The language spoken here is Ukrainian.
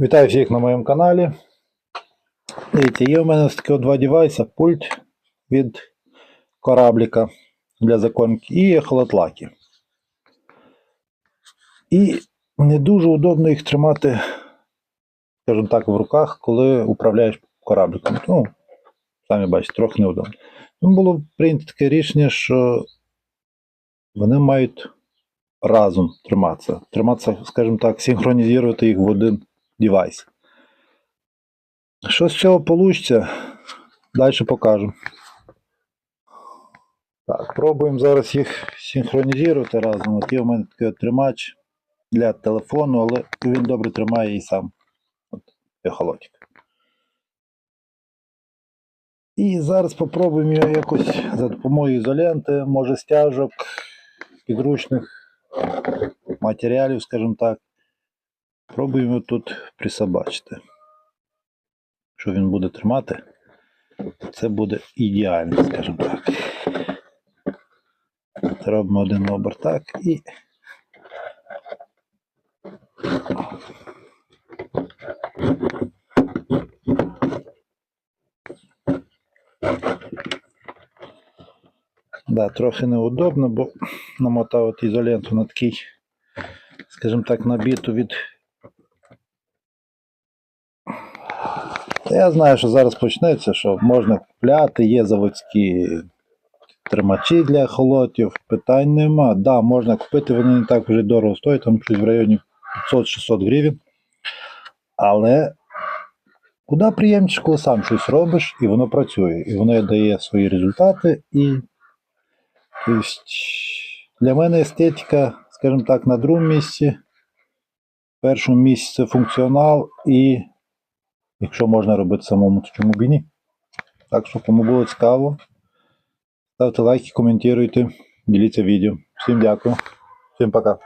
Вітаю всіх на моєму каналі. Дивіться, є у мене такі два девайса, пульт від корабліка для законки і ехолотлаки. І не дуже удобно їх тримати, скажімо так, в руках, коли управляєш корабликом. Ну, самі бачите, трохи неудобно. Тому було прийнято таке рішення, що вони мають разом триматися. Триматися, скажімо так, синхронізувати їх в один девайс. Що з цього вийде, далі покажу. Так, пробуємо зараз їх синхронізувати разом. От є у мене такий тримач для телефону, але він добре тримає і сам. От, ехолотик. І зараз спробуємо його якось за допомогою ізоленти, може стяжок, підручних матеріалів, скажімо так. Пробуємо тут присобачити. Що він буде тримати, це буде ідеально, скажімо так. Робимо один оберт так і. Да, трохи неудобно, бо намотав от ізоленту на такий, скажімо так, набіту від Я знаю, що зараз почнеться, що можна купляти, є заводські тримачі для холотів, питань нема. Да, можна купити, вони не так вже дорого стоять, там щось в районі 500-600 гривень. Але куди приємніше, коли сам щось робиш і воно працює, і воно дає свої результати. І тобто, для мене естетика, скажімо так, на другому місці. В першому місці це функціонал і Якщо можна робити самому, то чому б і ні? Так що, кому було цікаво, ставте лайки, коментуйте, діліться відео. Всім дякую. Всім пока.